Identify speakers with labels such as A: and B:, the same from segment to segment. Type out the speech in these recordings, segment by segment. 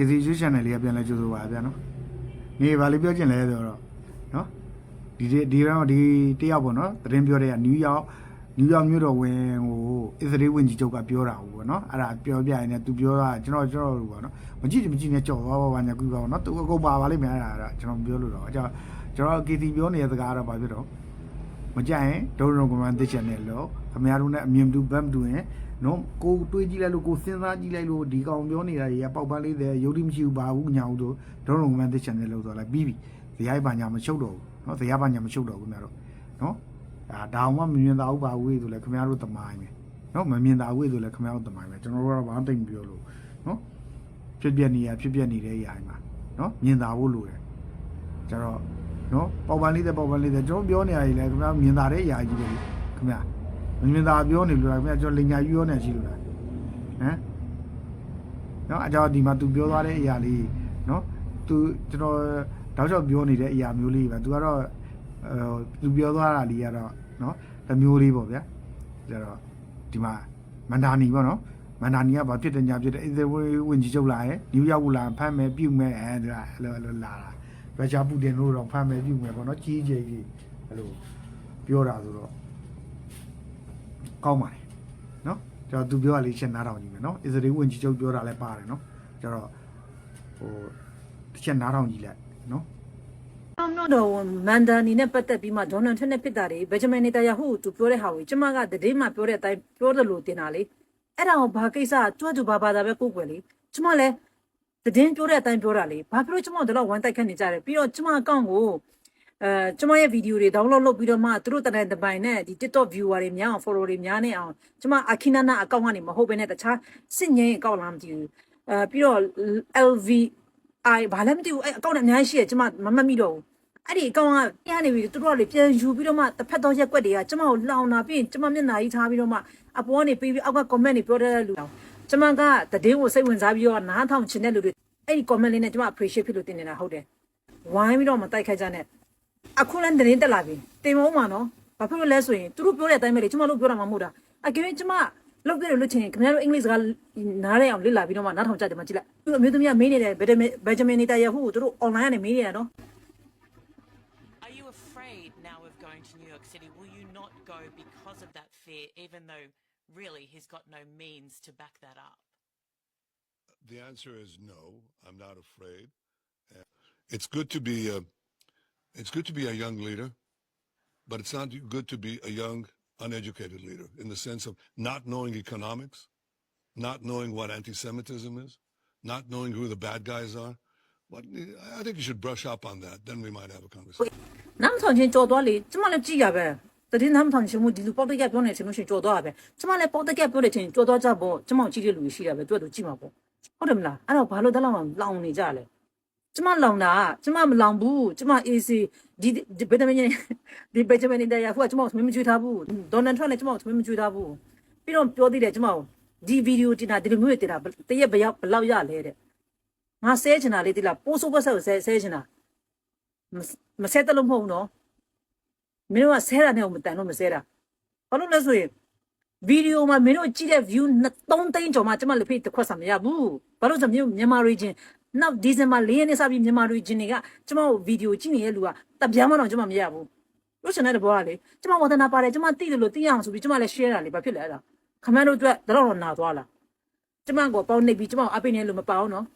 A: KC YouTube channel လေးကပြန်လဲကြိုးစားပါဗျာနော်နေပါလိပြောချင်လဲဆိုတော့နော်ဒီဒီဒီတော့ဒီတယောက်ပေါ့နော်သတင်းပြောတဲ့ကနယူးယောက်နယူးယောက်မြို့တော်ဝင်ဟိုအစ္စရေးဝင်ကြီးချုပ်ကပြောတာဟုတ်ပေါ့နော်အဲ့ဒါပြောပြရင်လည်းသူပြောတာကျွန်တော်ကျွန်တော်ပေါ့နော်မကြည့်မကြည့်နဲ့ကြော်သွားပါပါညာကူပါပေါ့နော်သူအကုန်ပါပါလိမ့်မယ်အဲ့ဒါတော့ကျွန်တော်ပြောလို့တော့အကြောင်းကျွန်တော် KC ပြောနေတဲ့စကားတော့ဘာဖြစ်တော့မကြရင်ဒုံဒုံကမန်သိချင်တယ်လို့ခမရတို့နဲ့အမြင်တူဘတ်မတူရင် နော်ကိုတွေးကြည့်လိုက်လို့ကိုစဉ်းစားကြည့်လိုက်လို့ဒီကောင်ပြောနေတာကြီးကပေါက်ပန်းလေးတဲ့ယုတ်တိမရှိဘူးဘာဘူးညာဘူးတို့ဒုံဒုံကမန်သိချင်တယ်လို့ဆိုတော့ပြီးပြီဇယိုက်ပါညာမချုပ်တော့ဘူးနော်ဇယပါညာမချုပ်တော့ဘူးခင်ဗျားတို့နော်ဒါဒါမှမမြင်တာဘူးဘာဘူးဆိုလဲခင်ဗျားတို့တမိုင်းပဲနော်မမြင်တာဘူးဆိုလဲခင်ဗျားတို့တမိုင်းပဲကျွန်တော်တို့ကတော့ဘာမှတိတ်မပြောလို့နော်ဖြစ်ပြနေရဖြစ်ပြနေတဲ့ຢာအိမ်မှာနော်မြင်တာဖို့လိုတယ်ကျတော့နော်ပေါက်ပန်းလေးတဲ့ပေါက်ပန်းလေးတဲ့ကျွန်တော်ပြောနေရည်လေခင်ဗျာမြင်သာတဲ့အရာကြီးပဲလေခင်ဗျာ မမြင်သာပြောနေလို့လားခင်ဗျာကျွန်တော်လင်ညာယူရောနေရှိလို့လားဟမ်နော်အကြောင်းဒီမှာ तू ပြောသွားတဲ့အရာလေးနော် तू ကျွန်တော်တောက်ချောက်ပြောနေတဲ့အရာမျိုးလေးပဲ तू ကတော့အဲ तू ပြောသွားတာလေးကတော့နော်တစ်မျိုးလေးပေါ့ဗျာကျတော့ဒီမှာမန္တာနီပေါ့နော်မန္တာနီကဘာဖြစ်တယ်ညာဖြစ်တယ်အစ္စရေးဝင်ကြီးချုပ်လာရဲ့နယူးယောက်ကိုလာဖမ်းမယ်ပြုတ်မယ်အဲဒါအဲ့လိုအဲ့လိုလာတာ ရုရှားပူတင်တို့တော့ဖမ်းမယ်ပြုမယ်ပေါ့နော်ကြီးကြီးကြီးအဲ့လိုပြောတာဆိုတော့ ကောင်းပါတယ်နော်ကျွန်တော်သူပြောရလေးချက်နားထောင်ကြည့်မယ်နော်အစ္စရေးဝင်ကြီးချုပ်ပြောတာလည်းပါတယ်နော်ကျတော့ဟိုတစ်ချက်နားထောင်ကြည့်လိုက်နော်
B: အောင်တော့မန်ဒါနီနဲ့ပတ်သက်ပြီးမှဒေါ်နယ်ထရန့်နဲ့ဖြစ်တာတွေဘယ်ဂျမန်နေတယာဟုသူပြောတဲ့ဟာကိုကျမကတည်င်းမှပြောတဲ့အတိုင်းပြောတယ်လို့တင်တာလေအဲ့ဒါကိုဘာကိစ္စကြွတ်သူဘာဘာသာပဲကိုယ်ွယ်လေကျမလည်းတည်င်းပြောတဲ့အတိုင်းပြောတာလေဘာဖြစ်လို့ကျမတို့တော့ဝမ်းတိုက်ခတ်နေကြတယ်ပြီးတော့ကျမအကောင့်ကို အဲကျမရဲ့ဗီဒီယိုတွေ download လုပ်ပြီးတော့မှသူတို့တန်တဲ့ပိုင်နဲ့ဒီ TikTok viewer တွေများအောင် follow တွေများနေအောင်ကျမအခီနာနာအကောင့်ကနေမဟုတ်ဘဲနဲ့တခြားစစ်ငင်းအကောင့်လားမသိဘူးအဲပြီးတော့ LV I ဘာလည်းမသိဘူးအဲ့အကောင့်နဲ့အများကြီးရှိတယ်ကျမမမှတ်မိတော့ဘူးအဲ့ဒီအကောင်ကပြန်နေပြီသူတို့ကလေပြန်ယူပြီးတော့မှတစ်ဖက်သောရက်ွက်တွေကကျမကိုလောင်တာပြီးရင်ကျမမျက်နှာကြီးထားပြီးတော့မှအပေါ်ကနေပြီးပြီးအောက်က comment တွေပြောတဲ့လူတောင်ကျမကတည်င်းကိုစိတ်ဝင်စားပြီးတော့နားထောင်ချင်တဲ့လူတွေအဲ့ဒီ comment လေးနဲ့ကျမ appreciate ဖြစ်လို့တင်နေတာဟုတ်တယ်ဝိုင်းပြီးတော့မတိုက်ခိုက်ကြနဲ့ အခုလည်းတည်င်းတက်လာပြီတင်မအောင်ပါနော်ဘာဖြစ်လို့လဲဆိုရင်သူတို့ပြောတဲ့အတိုင်းပဲလေကျမတို့ပြောတာမှမဟုတ်တာအကယ်၍ကျမလောက်ပြလို့လို့ချင်ရင်ခင်ဗျားတို့အင်္ဂလိပ်စကားနားရအောင်လေ့လာပြီးတော့မှနားထောင်ကြတယ်မကြည့်လိုက်သူအမျိုးသမီးကမေးနေတယ်ဘယ်ဘယ်ဂျမင်နေတာရဟုသူတို့ online ကနေမေးနေတာနော်
C: Are you afraid now of going to New York City? Will you not go because of that fear, even though really he's got no means to back that up?
D: The answer is no. I'm not afraid. Uh, It's good to be a, it's good to be a young leader, but it's not good to be a young, uneducated leader in the sense of not knowing economics, not knowing what anti-Semitism is, not knowing who the bad guys are. But I think you should brush up on that. Then we might have a conversation.
B: နားမထောင်ချင်းကြော်သွားလေကျမလည်းကြည့်ရပဲတတိနားမထောင်ချင်းမို့ဒီလူပေါက်တက်ကပြောနေချင်းလို့ရှိရင်ကြော်သွားရပဲကျမလည်းပေါက်တက်ကပြောတဲ့ချင်းကြော်သွားကြပေါ့ကျမကိုကြည့်တဲ့လူရှိတာပဲသူ ကသူကြည့်မှာပေါ့ဟုတ်တယ်မလားအဲ့တော့ဘာလို့တလောက်မှလောင်နေကြလဲကျမလောင်တာကျမမလောင်ဘူးကျမ AC ဒီဘယ်တမင်းဒီဘယ်ချမနေတဲ့ရဟိုကကျမကိုသမမကျွေးထားဘူးဒေါ်နယ်ထရန့်လည်းကျမကိုသမမကျွေးထားဘူးပြီးတော့ပြောသေးတယ်ကျမကိုဒီဗီဒီယိုတင်တာဒီလိုမျိုးတင်တာတရက်ဘယ်ရောက်ဘယ်လောက်ရလဲတဲ့ငါဆဲချင်တာလေးတိလားပိုးဆိုးပတ်ဆက်ကိုဆဲဆဲချင်တာမဆဲတလို့မဟုတ်ဘူးနော်မင်းတို့ကဆဲတာနဲ့မတန်လို့မဆဲတာဘာလို့လဲဆိုရင်ဗီဒီယိုမှာမင်းတို့ကြည့်တဲ့ view 3သိန်းကျော်မှကျမလက်ဖေးတစ်ခွက်ဆာမရဘူးဘာလို့ဆိုမျိုးမြန်မာ region နောက်ဒီဇင်ဘာ၄ရက်နေ့စပြီးမြန်မာ region တွေကကျမတို့ဗီဒီယိုကြည့်နေတဲ့လူကတပြားမှတော့ကျမမရဘူးလို့ရှင်တဲ့ဘောကလေကျမဝဒနာပါတယ်ကျမသိတယ်လို့သိရအောင်ဆိုပြီးကျမလည်း share တာလေဘာဖြစ်လဲအဲ့ဒါခမန်းတို့အတွက်တော့တော့နာသွားလားကျမကပေါင်းနေပြီးကျမအပိနေလို့မပါအောင်နော်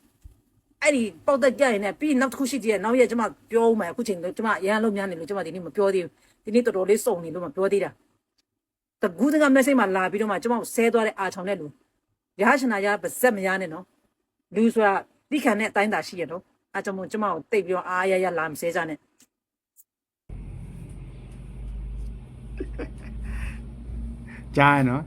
B: အဲ့ဒီပေါက်တက်ကြရင်လည်းပြီးနောက်တစ်ခုရှိသေးတယ်နောက်ရက်ကျမပြောဦးမယ်အခုချိန်တော့ကျမရန်လုံးများနေလို့ကျမဒီနေ့မပြောသေးဘူးဒီနေ့တော်တော်လေးစုံနေလို့မပြောသေးတာတကူးတက message မှာလာပြီးတော့မှကျမကိုဆဲသွားတဲ့အာချောင်တဲ့လူရဟရှင်နာရပါဇက်မရနဲ့နော်လူဆိုတာ တိခံတဲ့အတိုင်းသာရှိရတော့အဲကြောင့်မို့ကျမကိုတိတ်ပြီးတော့အားရရလာမဆဲကြနဲ့
A: ကြားရနော်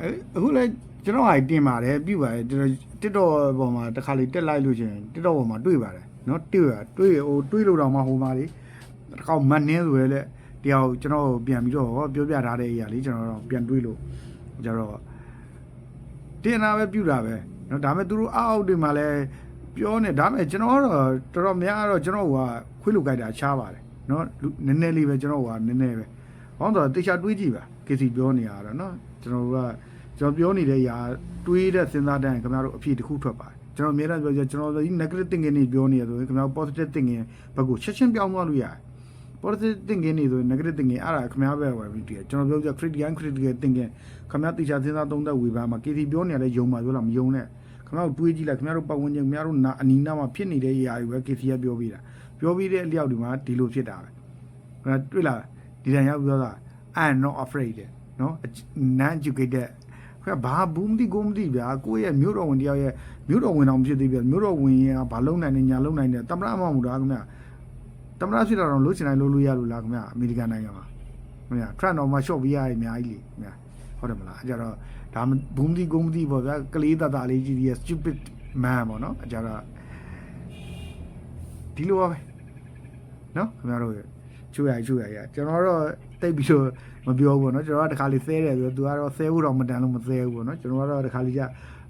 A: အဲအခုလဲကျွန်တော်ဟာတင်ပါတယ်ပြပါတယ်ကျွန်တော်တစ်တော့ပေါ်မှာတစ်ခါလေးတက်လိုက်လို့ချင်းတစ်တော့ပေါ်မှာတွေ့ပါတယ်နော်တွေ့ရတွေ့ဟိုတွေ့လို့တော့မှဟိုမှာလေတစ်ခေါက်မတ်နှင်းဆိုရဲလေတယောက်ကျွန်တော်ပြန်ပြီးတော့ပြောပြထားတဲ့အရာလေးကျွန်တော်တော့ပြန်တွေးလို့ကျတော့တင်တာပဲပြူတာပဲ နော်ဒါမဲ့သူတို့အောက်အောက်တွေမှာလည်းပြောနေဒါမဲ့ကျွန်တော်တော့တော်တော်များတော့ကျွန်တော်ကခွေးလုကြိုက်တာချားပါတယ်နော်နည်းနည်းလေးပဲကျွန်တော်ကနည်းနည်းပဲဟောတော့တေချာတွေးကြည့်ပါကေစီပြောနေရတာနော်ကျွန်တော်တို့ကကျွန်တော်ပြောနေတဲ့ຢာတွေးတဲ့စဉ်းစားတဲ့ခင်ဗျားတို့အဖြေတစ်ခုထွက်ပါတယ်ကျွန်တော်အများအားပြောကျွန်တော်ဒီ negative thinking တွေပြောနေရဆိုရင်ခင်ဗျား positive thinking ဘက်ကိုချက်ချင်းပြောင်းသွားလို့ရတယ် positive thinking တွေဆိုရင် negative thinking အဲ့ဒါခင်ဗျားပဲဝယ်ပြီးတည်ကျွန်တော်ပြောကြ critical critical thinking ခင်ဗျားတေချာစဉ်းစားသုံးသပ်ဝေဖန်မှာ KT ပြောနေရတဲ့ယုံမှာပြောလားမယုံနဲ့ခင်ဗျားတို့တွေးကြည့်လိုက်ခင်ဗျားတို့ပတ်ဝန်းကျင်ခင်ဗျားတို့နာအနီးနားမှာဖြစ်နေတဲ့ຢာတွေပဲ KT ကပြောပြီးတာပြောပြီးတဲ့အလျောက်ဒီမှာဒီလိုဖြစ်တာပဲခင်ဗျားတွေ့လားဒီတန်ရောက်ပြောတာ I'm not afraid တဲ့နော် non educated ခင်ဗျာဘာဘူးမသိကိုမသိဗျာကိုယ့်ရဲ့မြို့တော်ဝင်တယောက်ရဲ့မြို့တော်ဝင်အောင်ဖြစ်သေးဗျာမြို့တော်ဝင်ရင်ဘာလုံးနိုင်နေညာလုံးနိုင်နေတမရအမမူတာခင်ဗျာ တမရဖြစ်တာတော့လို့ချင်တိုင်းလို့လို့ရလို့လားခင်ဗျာအမေရိကန်နိုင်ငံမှာခင်ဗျာ trend တော့မှ short ပြရရအများကြီးလေခင်ဗျာဟုတ်တယ်မလားအကြတော့ဒါဘူးမသိကိုမသိပေါ့ဗျာကလေးတတလေးကြီးကြီး stupid man ပေါ့နော်အကြတော့ဒီလိုပါပဲနော်ခင်ဗျားတို့ချူရချူရရကျွန်တော်တော့တိတ်ပြီးတော့မပြောဘူးပေါ့နော်ကျွန်တော်ကတခါလေးဆဲတယ်ဆိုတော့ तू ကတော့ဆဲဖို့တော့မတန်လို့မဆဲဘူးပေါ့နော်ကျွန်တော်ကတော့တခါလေးကျ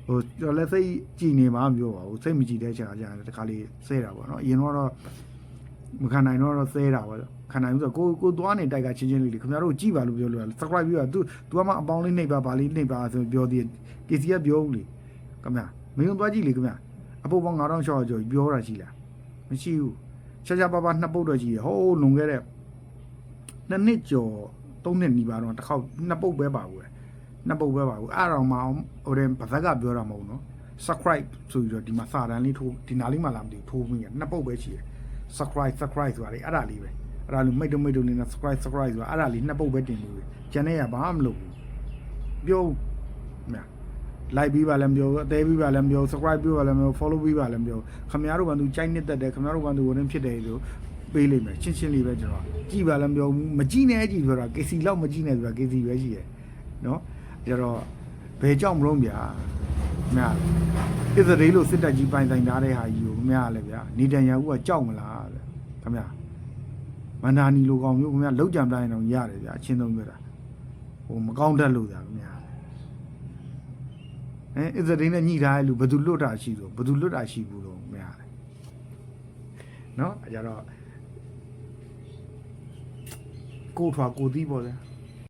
A: ဟိုကျွန်တော်လည်းစိတ်ကြည်နေမှာမပြောပါဘူးစိတ်မကြည်တဲ့ချိန်ကကြာတခါလေးဆဲတာပေါ့နော်အရင်တော့ မခံနိုင်တော့ဆဲတာပေါ့ခံနိုင်ဘူးဆိုတော့ကိုကိုသွားနေတိုက်ကချင်းချင်းလေးလေခင်ဗျားတို့ကြည်ပါလို့ပြောလို့ subscribe ပြီးတော့ तू तू ကမှအပေါင်းလေးနှိပ်ပါဗာလေးနှိပ်ပါဆိုပြောသေးတယ် KC ကပြောဦးလေခင်ဗျာမယုံသွားကြည့်လေခင်ဗျာအပုပ်ပေါင်း9000ကျော်ကျော်ပြောတာရှိလားမရှိဘူးချာချာပါပါနှစ်ပုတ်တော့ရှိတယ်ဟိုးလွန်ခဲ့တဲ့နှစ်နှစ်ကျော်သုံးနှစ်နီးပါတော့တစ်ခေါက်နှစ်ပုတ်ပဲပါဘူးလေနှစ်ပုတ်ပဲပါဘူးအဲ့တော့မှဟိုတဲ့ဗဇက်ကပြောတာမဟုတ်နော် subscribe ဆိုပြီးတော့ဒီမှာစာတန်းလေးထိုးဒီနားလေးမှလာမသိဘူးထိုးမိရနှစ်ပုတ်ပဲရှိတယ် subscribe subscribe ဆိုတာလေအဲ့ဒါလေးပဲအဲ့ဒါလေးမိတ်တုံမိတ်တုံနေနဲ့ subscribe subscribe ဆိုတာအဲ့ဒါလေးနှစ်ပုတ်ပဲတင်လို့ပဲကျန်တဲ့ကဘာမှမလုပ်ဘူးပြောမြတ် like ပြီးပါလည်းမပြောဘူးအသေးပြီးပါလည်းမပြောဘူး subscribe ပြီးပါလည်းမပြောဘူး follow ပြီးပါလည်းမပြောဘူးခင်ဗျားတို့ကသူကြိုက်နှစ်သက်တယ်ခင်ဗျားတို့ကသူဝင်ဖြစ်တယ်ဆိုပေးလိမ့်မယ်ချင်းချင်းလေးပဲကျွန်တော်ကြည်ပါလည်းမပြောဘူးမကြည့်နဲ့ကြည်ပြောတာ KC လောက်မကြည့်နဲ့ဆိုတာ KC ပဲရှိတယ်နော်ကျတော့ဘယ်ကြောင့်မလို့ဗျာ ခင်ဗျာအစ္စရေးလို့စစ်တပ်ကြီးပိုင်ဆိုင်ထားတဲ့ဟာကြီးကိုခင်ဗျာလည်းဗျာနေတန်ယာဟုကကြောက်မလားလေခင်ဗျာမန္ဒာနီလိုကောင်မျိုးခင်ဗျာလောက်ကြံပြိုင်အောင်ရတယ်ဗျာအချင်းဆုံးပြောတာဟိုမကောင်းတတ်လို့ဗျာခင်ဗျာဟမ်အစ္စရေးနဲ့ညှိထားတဲ့လူဘယ်သူလွတ်တာရှိတော့ဘယ်သူလွတ်တာရှိဘူးတော့ခင်ဗျာနော်အဲကြတော့ကိုထွာကိုသီးပေါ့ဗျာ